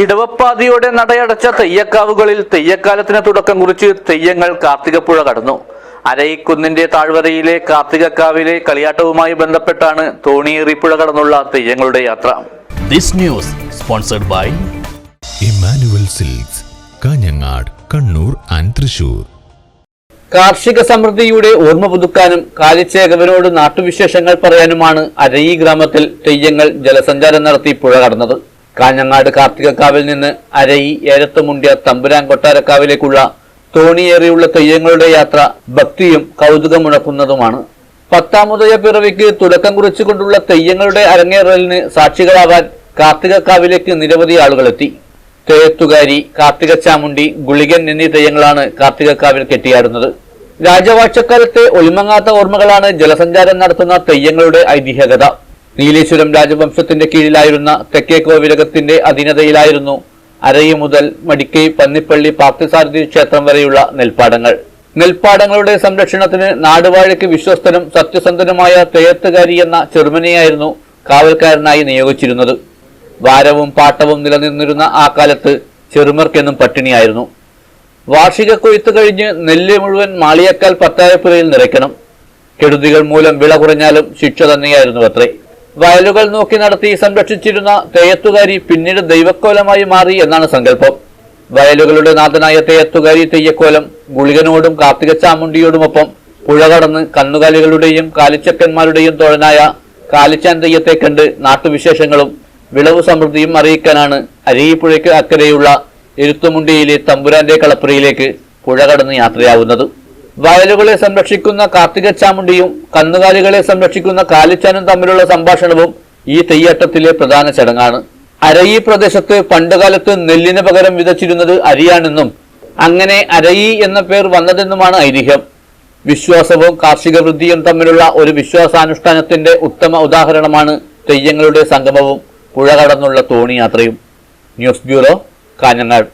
ഇടവപ്പാതിയോടെ നടയടച്ച തെയ്യക്കാവുകളിൽ തെയ്യക്കാലത്തിന് തുടക്കം കുറിച്ച് തെയ്യങ്ങൾ കാർത്തികപ്പുഴ കടന്നു. അരയിക്കുന്നിന്റെ താഴ്വരയിലെ കാർത്തികക്കാവിലെ കളിയാട്ടവുമായി ബന്ധപ്പെട്ടാണ് തോണിയേറിപ്പുഴ കടന്നുള്ള തെയ്യങ്ങളുടെ യാത്ര. This news sponsored by Emmanuel silks Kanhangad Kannur and Thrissur. കാർഷിക സമൃദ്ധിയുടെ ഓർമ്മ പുതുക്കാനും കാലിച്ചേകവനോട് നാട്ടുവിശേഷങ്ങൾ പറയാനുമാണ് അരയി ഗ്രാമത്തിൽ തെയ്യങ്ങൾ ജലസഞ്ചാരം നടത്തി പുഴ കടന്നത്. കാഞ്ഞങ്ങാട് കാർത്തികക്കാവിൽ നിന്ന് അരയി ഏരത്തുമുണ്ടിയ തമ്പുരാൻ കൊട്ടാരക്കാവിലേക്കുള്ള തോണിയേറിയുള്ള തെയ്യങ്ങളുടെ യാത്ര ഭക്തിയും കൗതുകമുണക്കുന്നതുമാണ് പത്താമുദയ പിറവിക്ക് തുടക്കം കുറിച്ചുകൊണ്ടുള്ള തെയ്യങ്ങളുടെ അരങ്ങേറലിന് സാക്ഷികളാവാൻ കാർത്തികക്കാവിലേക്ക് നിരവധി ആളുകളെത്തി. തേത്തുകാരി കാർത്തിക ചാമുണ്ടി ഗുളികൻ എന്നീ തെയ്യങ്ങളാണ് കാർത്തികക്കാവിൽ കെട്ടിയാടുന്നത്. രാജവാഴ്ചക്കാലത്തെ ഒളിമങ്ങാത്ത ഓർമ്മകളാണ് ജലസഞ്ചാരം നടത്തുന്ന തെയ്യങ്ങളുടെ ഐതിഹ്യകത നീലേശ്വരം രാജവംശത്തിന്റെ കീഴിലായിരുന്ന തെക്കേ കോവിലകത്തിന്റെ അധീനതയിലായിരുന്നു അരയി മുതൽ മടിക്കൈ പന്നിപ്പള്ളി പാർത്ഥസാരഥി ക്ഷേത്രം വരെയുള്ള നെൽപ്പാടങ്ങൾ. നെൽപ്പാടങ്ങളുടെ സംരക്ഷണത്തിന് നാടുവാഴയ്ക്ക് വിശ്വസ്തനും സത്യസന്ധനുമായ തെയ്യത്തുകാരി എന്ന ചെറുമനെയായിരുന്നു കാവൽക്കാരനായി നിയോഗിച്ചിരുന്നത്. വാരവും പാട്ടവും നിലനിന്നിരുന്ന ആ കാലത്ത് ചെറുമർക്കെന്നും പട്ടിണിയായിരുന്നു. വാർഷിക കൊയ്ത്ത് കഴിഞ്ഞ് നെല്ല് മുഴുവൻ മാളിയക്കാൽ പത്തായപ്പുരയിൽ നിറയ്ക്കണം. കെടുതികൾ മൂലം വിള കുറഞ്ഞാലും ശിക്ഷ തന്നെയായിരുന്നു അത്രേ. വയലുകൾ നോക്കി നടത്തി സംരക്ഷിച്ചിരുന്ന തെയ്യത്തുകാരി പിന്നീട് ദൈവക്കോലമായി മാറി എന്നാണ് സങ്കല്പം. വയലുകളുടെ നാഥനായ തെയ്യത്തുകാരി തെയ്യക്കോലം ഗുളികനോടും കാർത്തിക ചാമുണ്ടിയോടുമൊപ്പം പുഴ കടന്ന് കന്നുകാലികളുടെയും കാലിച്ചക്കന്മാരുടെയും തോഴനായ കാലിച്ചാൻ തെയ്യത്തെ കണ്ട് നാട്ടുവിശേഷങ്ങളും വിളവ് സമൃദ്ധിയും അറിയിക്കാനാണ് അരിയിപ്പുഴയ്ക്ക് അക്കരെയുള്ള എരുത്തുമുണ്ടിയിലെ തമ്പുരാന്റെ കളപ്പുരയിലേക്ക് പുഴ കടന്ന് യാത്രയാവുന്നത്. വയലുകളെ സംരക്ഷിക്കുന്ന കാർത്തിക ചാമുണ്ടിയും കന്നുകാലികളെ സംരക്ഷിക്കുന്ന കാലിച്ചാനും തമ്മിലുള്ള സംഭാഷണവും ഈ തെയ്യാട്ടത്തിലെ പ്രധാന ചടങ്ങാണ്. അരയി പ്രദേശത്ത് പണ്ടുകാലത്ത് നെല്ലിന് പകരം വിതച്ചിരുന്നത് അരിയാണെന്നും അങ്ങനെ അരയി എന്ന പേർ വന്നതെന്നുമാണ് ഐതിഹ്യം. വിശ്വാസവും കാർഷിക വൃദ്ധിയും തമ്മിലുള്ള ഒരു വിശ്വാസാനുഷ്ഠാനത്തിന്റെ ഉത്തമ ഉദാഹരണമാണ് തെയ്യങ്ങളുടെ സംഗമവും പുഴ കടന്നുള്ള തോണിയാത്രയും ന്യൂസ് ബ്യൂറോ കാഞ്ഞങ്ങാട്.